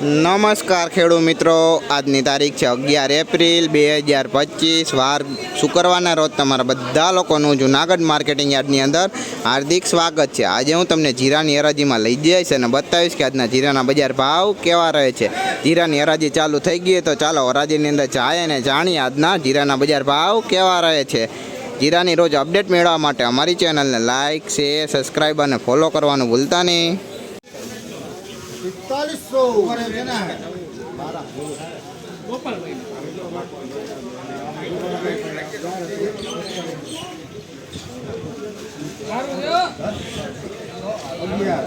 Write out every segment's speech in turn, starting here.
નમસ્કાર ખેડૂત મિત્રો. આજની તારીખ છે અગિયાર એપ્રિલ બે હજાર પચીસ. વાર શુક્રવારના રોજ તમારા બધા લોકોનું જુનાગઢ માર્કેટિંગ યાર્ડની અંદર હાર્દિક સ્વાગત છે. આજે હું તમને જીરાની હરાજીમાં લઈ જઈશ અને બતાવીશ કે આજના જીરાના બજાર ભાવ કેવા રહે છે. જીરાની હરાજી ચાલુ થઈ ગઈ તો ચાલો હરાજીની અંદર જાય અને જાણીએ આજના જીરાના બજાર ભાવ કેવા રહે છે. જીરાની રોજ અપડેટ મેળવવા માટે અમારી ચેનલને લાઇક શેર, સબસ્ક્રાઈબ અને ફોલો કરવાનું ભૂલતા નહીં. પિસ્તાલીસો અગિયાર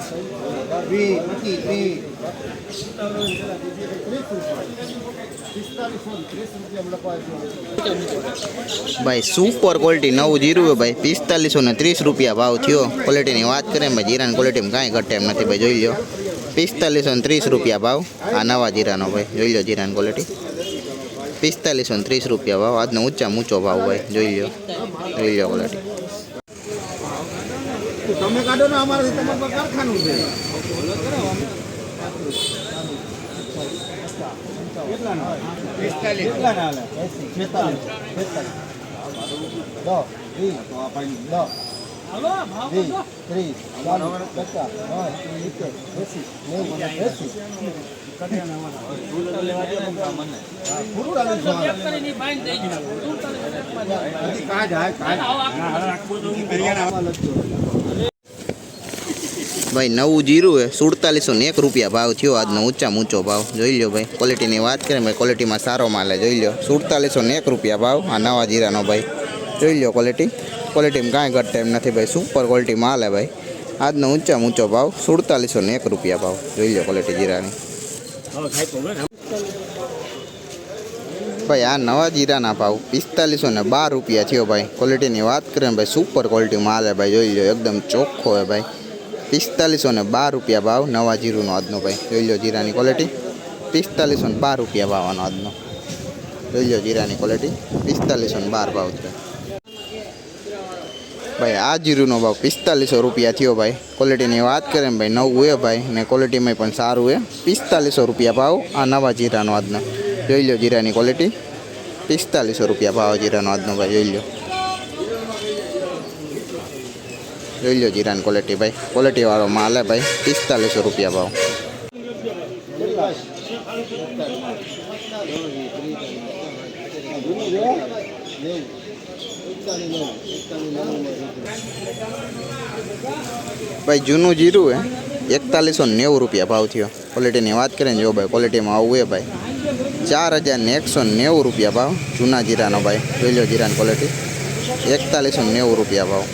વીસ પચીસ ત્રીસ પિસ્તાલીસો ત્રીસ રૂપિયા લખવા ભાઈ સુપર ક્વોલિટી નવું જીરું છે ભાઈ. પિસ્તાલીસો ને ત્રીસ રૂપિયા ભાવ થયો. ક્વોલિટીની વાત કરીએ ને ભાઈ જીરાની ક્વોલિટીમાં કાંઈ ઘટે એમ નથી ભાઈ જોઈ લો પિસ્તાલીસો ને ત્રીસ રૂપિયા ભાવ. આ નવા જીરાનો ભાઈ જોઈ લો જીરાની ક્વોલિટી પિસ્તાલીસો ને ત્રીસ રૂપિયા ભાવ આજનો ઊંચા ઊંચો ભાવ હોય જોઈ લો. જોઈ લો ક્વોલિટી તમે કાઢો ને અમારાથી તમારા કારખાનું છે. પિસ્તાલીસ. કેટલા ના હાલે? છેતાલીસ. છેતાલીસ. દસ વીસ દસ વીસ ત્રીસ ચાલીસ પચાસ સાઠ સિત્તેર એંસી નેવું એંસી પૂરું લાગે છે હજી કાંઈ જાય કાંઈ ભાઈ, નવું જીરું છે, સુડતાલીસો ને એક રૂપિયા ભાવ થયો, આજનો ઊંચા ઊંચો ભાવ. જોઈ લો ભાઈ ક્વોલિટીની વાત કરીએ ભાઈ ક્વોલિટીમાં સારો માલ છે. જોઈ લો સુડતાલીસો ને એક રૂપિયા ભાવ, આ નવા જીરાનો ભાઈ. જોઈ લો ક્વોલિટી ક્વોલિટીમાં કાંઈ ઘટે એમ નથી ભાઈ. સુપર ક્વોલિટી માલ છે ભાઈ. આજનો ઊંચા ઊંચો ભાવ, સુડતાલીસો ને એક રૂપિયા ભાવ. જોઈ લો ક્વોલિટી જીરાની. ભાઈ, આ નવા જીરાના ભાવ પિસ્તાલીસો ને બાર રૂપિયા થયો ભાઈ. ક્વોલિટીની વાત કરીએ ને ભાઈ સુપર ક્વોલિટી માલ છે ભાઈ. જોઈ લો, એકદમ ચોખ્ખો છે ભાઈ. પિસ્તાલીસો ને બાર રૂપિયા ભાવ નવા જીરુનો આજનો ભાઈ. જોઈ લો જીરાની ક્વોલિટી પિસ્તાલીસો ને બાર રૂપિયા ભાવનો આજનો. જોઈ લો જીરાની ક્વોલિટી પિસ્તાલીસો ને બાર ભાવ છે. ભાઈ, આ જીરુનો ભાવ પિસ્તાલીસો રૂપિયા થયો ભાઈ. ક્વોલિટીની વાત કરીએ ભાઈ, નવું એ ભાઈ ને ક્વોલિટીમાં પણ સારું એ પિસ્તાલીસો રૂપિયા ભાવ આ નવા જીરાનો આજનો. જોઈ લો જીરાની ક્વોલિટી પિસ્તાલીસો રૂપિયા ભાવ જીરાનો આજનો ભાઈ, જોઈ લો જોઈ લો જીરાની ક્વોલિટી ભાઈ. ક્વોલિટીવાળો માલ હે ભાઈ, પિસ્તાલીસો રૂપિયા ભાવ. ભાઈ, જૂનું જીરું હે. એકતાલીસો ને નેવું રૂપિયા ભાવ થયો. ક્વોલિટીની વાત કરીએ ને જો ભાઈ ક્વોલિટીમાં આવું હે ભાઈ. ચાર હજાર ને એકસો ને નેવું રૂપિયા ભાવ. જૂના જીરાનો ભાઈ, જોઈ લો જીરાની ક્વોલિટી એકતાલીસો ને નેવું રૂપિયા ભાવ.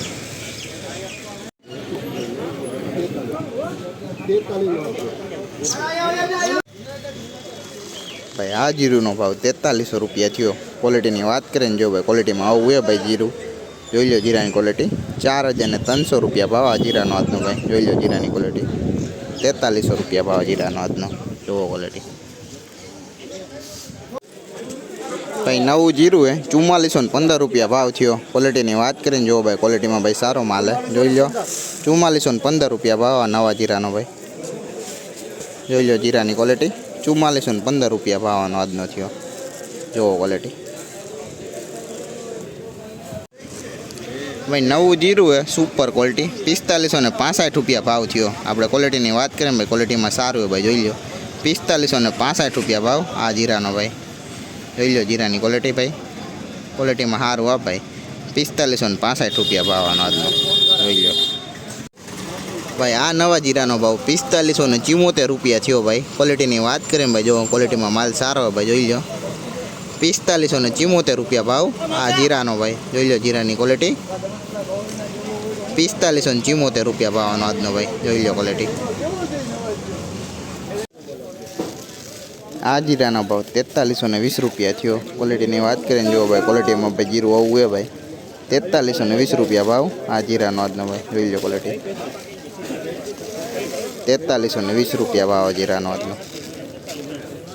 ભાઈ, આ જીરુનો ભાવ તેતાલીસો રૂપિયા થયો. ક્વોલિટીની વાત કરીએ ને જો ભાઈ ક્વોલિટીમાં આવું હોય ભાઈ જીરું. જોઈ લો જીરાની ક્વોલિટી ચાર હજાર ને ત્રણસો રૂપિયા ભાવ આ જીરાનો આજનો ભાઈ. જોઈ લો જીરાની ક્વોલિટી તેતાલીસો રૂપિયા ભાવ જીરાનો આજનો. જુઓ ક્વોલિટી ભાઈ, નવું જીરું હે. ચુમ્માલીસો ને પંદર રૂપિયા ભાવ થયો. ક્વોલિટીની વાત કરીને જુઓ ભાઈ ક્વોલિટીમાં ભાઈ સારો માલ હે. જોઈ લો ચુમ્માલીસો ને પંદર રૂપિયા ભાવ આ નવા જીરાનો ભાઈ. જોઈ લો જીરાની ક્વોલિટી ચુમ્માલીસો ને પંદર રૂપિયા ભાવનો આજનો થયો. જુઓ ક્વોલિટી ભાઈ, નવું જીરું છે સુપર ક્વોલિટી પિસ્તાલીસો ને પાસઠ રૂપિયા ભાવ થયો. આપણે ક્વોલિટીની વાત કરીએ ભાઈ ક્વોલિટીમાં સારું ભાઈ, જોઈ લો પિસ્તાલીસો ને પાસઠ રૂપિયા ભાવ આ જીરાનો, ભાઈ. જોઈ લો જીરાની ક્વોલિટી ભાઈ. ક્વોલિટીમાં સારું આ ભાઈ. પિસ્તાલીસો ને પાસઠ રૂપિયા ભાવવાનો આજનો. જોઈ લો ભાઈ, આ નવા જીરાનો ભાવ પિસ્તાલીસો ને ચિમોતેર રૂપિયા થયો ભાઈ. ક્વોલિટીની વાત કરીએ ભાઈ, જો ક્વોલિટીમાં માલ સારો હોય ભાઈ, જોઈ લો. પિસ્તાલીસો ને ચિમોતેર રૂપિયા ભાવ આ જીરાનો ભાઈ, જોઈ લો જીરાની ક્વોલિટી પિસ્તાલીસો ને ચિમોતેર રૂપિયા ભાવનો આજનો ભાઈ, જોઈ લો ક્વોલિટી આ જીરાનો ભાવ તેતાલીસો ને વીસ રૂપિયા થયો. ક્વોલિટીની વાત કરીએ જુઓ ભાઈ ક્વોલિટીમાં ભાઈ જીરું આવું એ ભાઈ. તેતાલીસો ને વીસ રૂપિયા ભાવ આ જીરાનો આજનો ભાઈ, જોઈ લો ક્વોલિટી તેતાલીસો ને વીસ રૂપિયા ભાવ જીરાનો આજનો